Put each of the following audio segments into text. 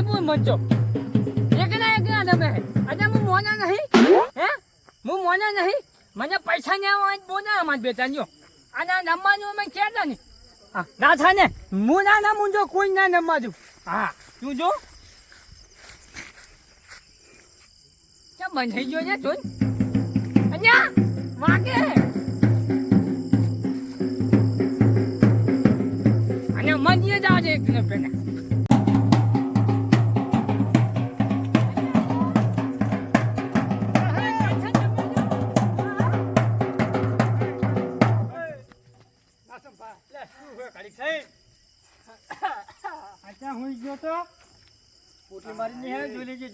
આને જ બોલ મનજો એકલા એકલા તમે અને હું મોના નહીં. હે? હું મોના નહીં. મને પૈસા ને આવે બોના અમાર બેટા ન્યો અને આ નમવાનું અમે કહેતા નહીં. ના થાય ને. હું ના નમું જો કોઈ ના નમવા હા, તું જો. ક્યાં બંધ થઈ ગયો છે જોન અહીંયા વાગે. અને મંદિરે જાવ છે એક ને પેલા.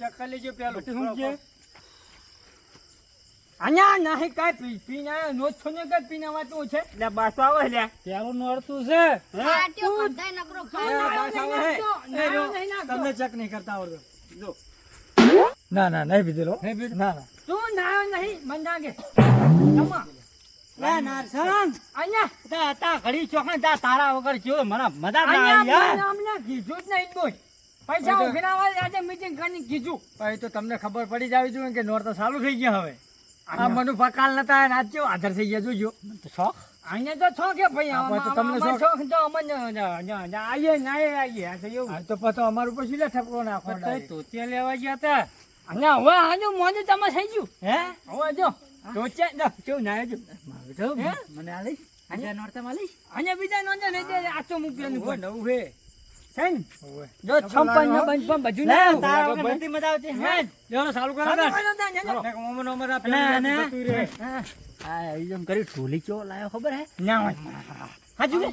ચક્કર લેજે પેલો. હું કે? અહીંયા નહીં કાંઈ પી પીના નો છો ને કાંઈ પીના વાતું છે? એટલે બાસો આવે લે પેલો નોરતું છે? પાટ્યો બધાય નકરો ખાય. તમને ચેક નહીં કરતા આવડતું. જો. ના ના નહીં પીધેલો. ના ના. તું ના નહીં મંદાગે તમા ના ના અહીંયા. તા તા ઘડી ચોકને તા તારા વગર જો મને મજા ના આવી અમને કીધું જ નહીં બોલ પૈસા ઉઘરાવા આજે મીટિંગ કરીને કીધું. ભાઈ તો તમને ખબર પડી જાવી જોઈએ કે નોર તો ચાલુ થઈ ગયા હવે. આ મનુ પકાલ નતા અને આજ કેવો આધાર થઈ ગયા જોજો. તો શોખ. અહીંયા તો છો કે ભાઈ તો તમને શોખ. શોખ તો અમને આવીએ ના આવીએ આ તો એવું. તો પતો અમારું પછી લે ઠપકો નાખો તો ત્યાં લેવા ગયા હતા અને હવે આજુ મોજું તમે થઈ ગયું. હે? હવે જો તો છે જો કેવું ના જો. મને આ આજે નોરતા માં અને બીજા નોંધે લઈ દે આચો મૂક્યો નવું હે. છે ને? જો છપ્પન ને બંધ પણ બધું ના તારા વગર નથી મજા આવતી હે લેવાનો ચાલુ કરો ને. ને પેલું ના. એમ ઢોલી લાયો ખબર હે? ના હોય. થી.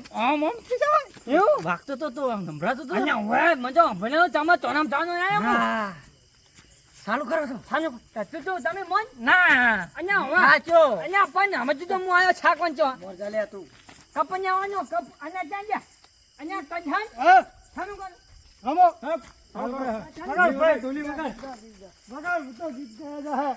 એવું? વાગતો તો તો આમ તો. અને હવે મજો ભલે તમે તોનામ તાનો ના આવ્યો. હા. ચાલુ કરો તો. ચાલો. તું તું તમે મોન? ના. અને હવે સાચો અને પણ અમે તો હું આવ્યો છાક વંચો મોરજા લે તું. કપ આવવાનો કપ. અને ત્યાં જા. હા કર. હમો તો ગાયા હે.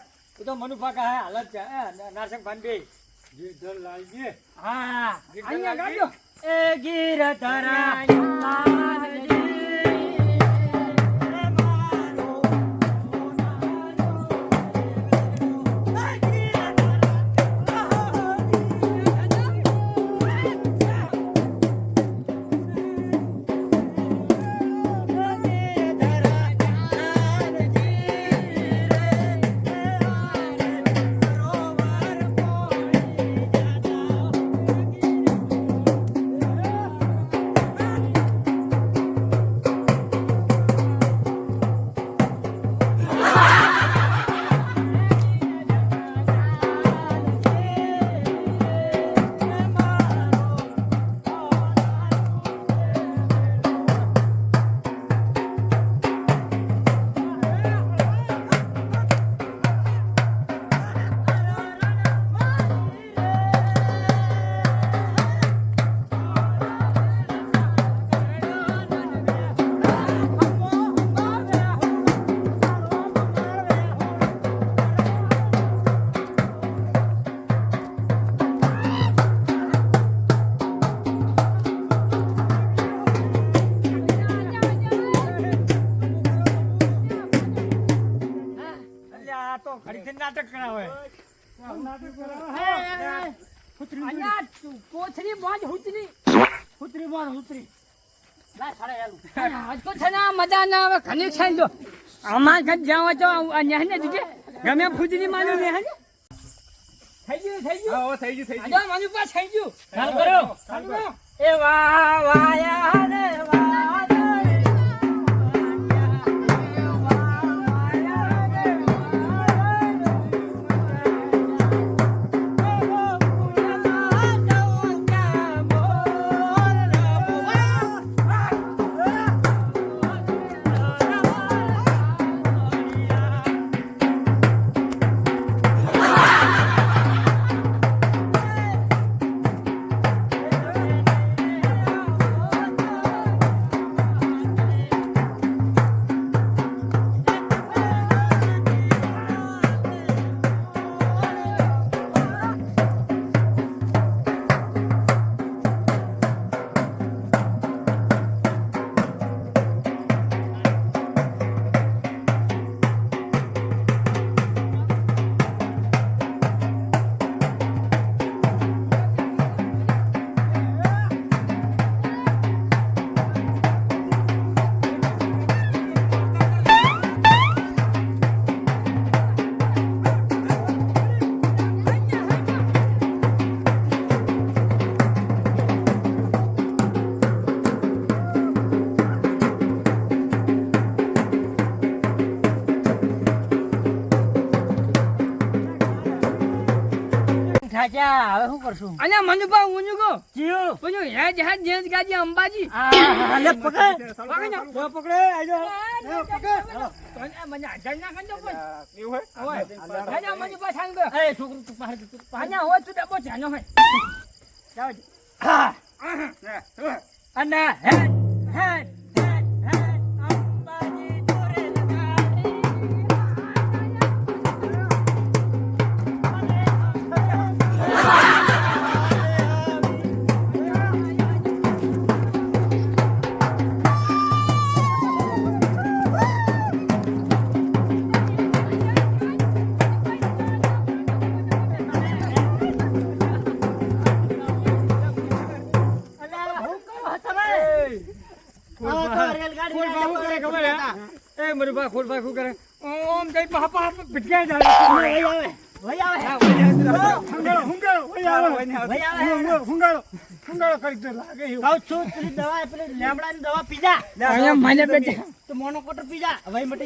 મનુ પાકા હે હાલત છે. હે નારસંગ ભાનબી ગીત ધર લાલજી હા. અહીંયા ગાજો. ગાજો એ ગીર ધરા કોથળી બાજ હુતરી ના સારા યાલું આજકો છે ને મજા ના આવે ઘણી છે જો અમાર ઘર જાવ તો આ ને દીજે ગમે ફૂજની માનું ને થઈ ગયું થઈ ગયું. થઈ ગયું થઈ આજો માનું પા થઈ ગયું ચાલુ કરો એ વાહ વાહ. અલ્યા હવે શું કરશું? અને મનુભા હું કહો? જીવ હે હેજ હે જેજ ગાજી અંબાજી. આ લે પકડ. પકડ જા. લે પકડે. આજો મને આધાર ના કંજો કોઈ? એવું હોય? રાજા મનુભા સાંગ એ છોકરો તું પાડ તું આના હોય તો ડબ્બો જાનો હોય. જાવ. અને હે. હેડ હેડ. એ મનુભા શું કરે? ઓમ કઈ પાપા ભટકાઈ જાય. ભાઈ આવે પેલી પેલી અહીંયા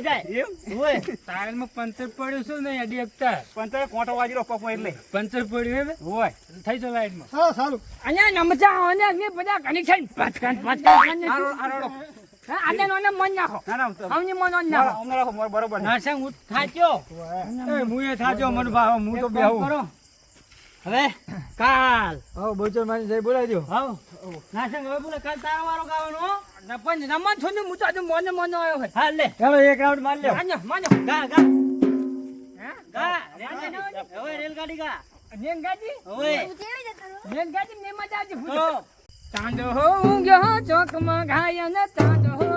જાય. પંચર પડ્યું હોય થઈ જો લાઈટમાં. અહીંયા નમતા અને અગ્નિ બધા કનેક્શન હા આજે નોને મન નાખો. ના ના આવની મન ઓન નાખો. અમને રાખો મારે બરોબર છે. નાસંગ ઉઠ થાચ્યો. એ મુએ થાજો મન ભાવ હું તો બેહું. કરો હવે કાલ. હા બોચર મારી જઈ બોલાવી દો હાવ નાસંગ હવે બોલે કાલ તારો વારો ગાવાનો હો. પણ છો ને હું તો આજે મોને મોનો આવ્યો હોય હા લે. ચાલો એક રાઉન્ડ માર લ્યો. માન્યો માન્યો. ગા ગા. ગા. હવે રેલગાડી ગા નેન ગાજી હવે ઉતેડી જતો રહો. નેન ગાજી ને મજા આવતી. તો ફૂટો ચાંદો હો ઊંઘ્યો ચોકમાં ઘાયન ચાંદો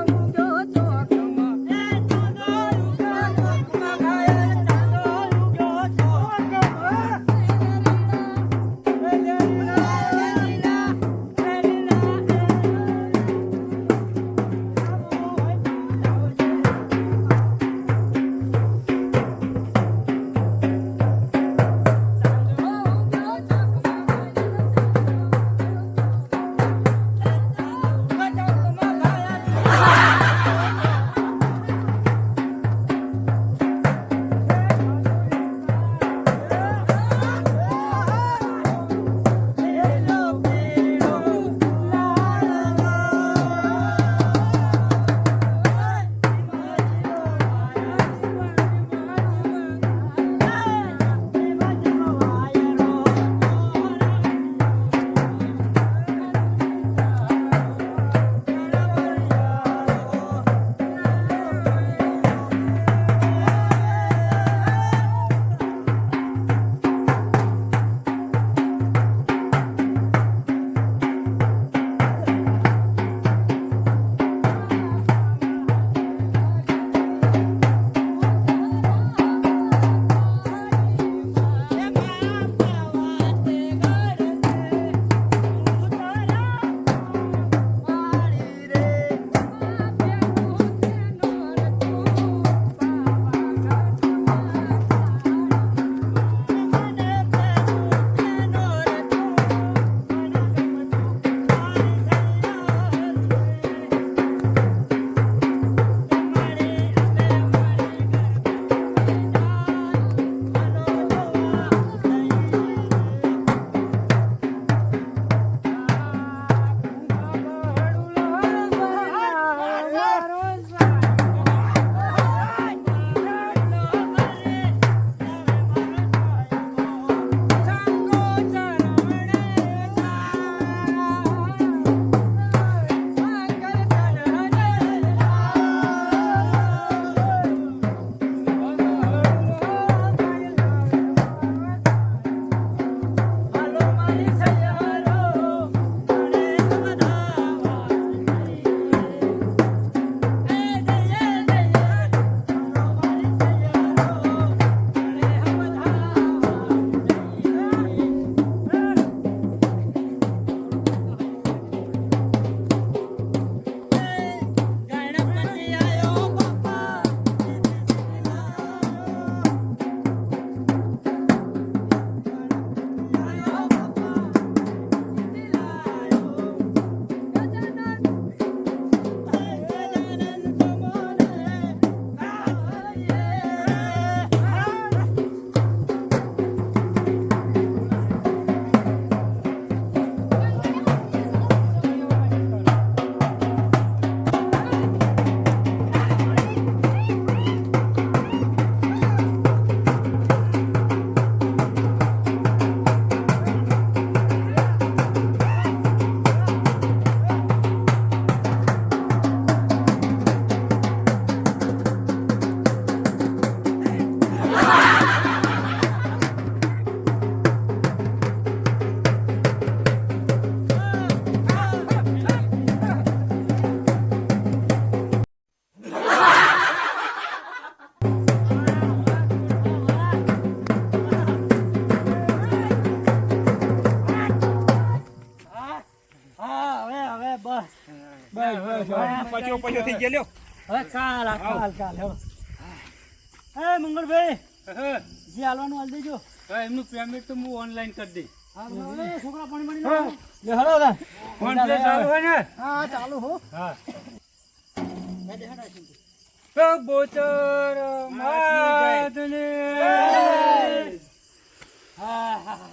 કેટલો પૈસો થઈ ગયો હવે ચાલ ચાલ ચાલ હવે મંગળભાઈ જે હાલવાનું હાલ દેજો. એમનું પેમેન્ટ તો હું ઓનલાઈન કરી દઈ છોકરા પાણી પાણી હા. ચાલુ હો હા હા હા.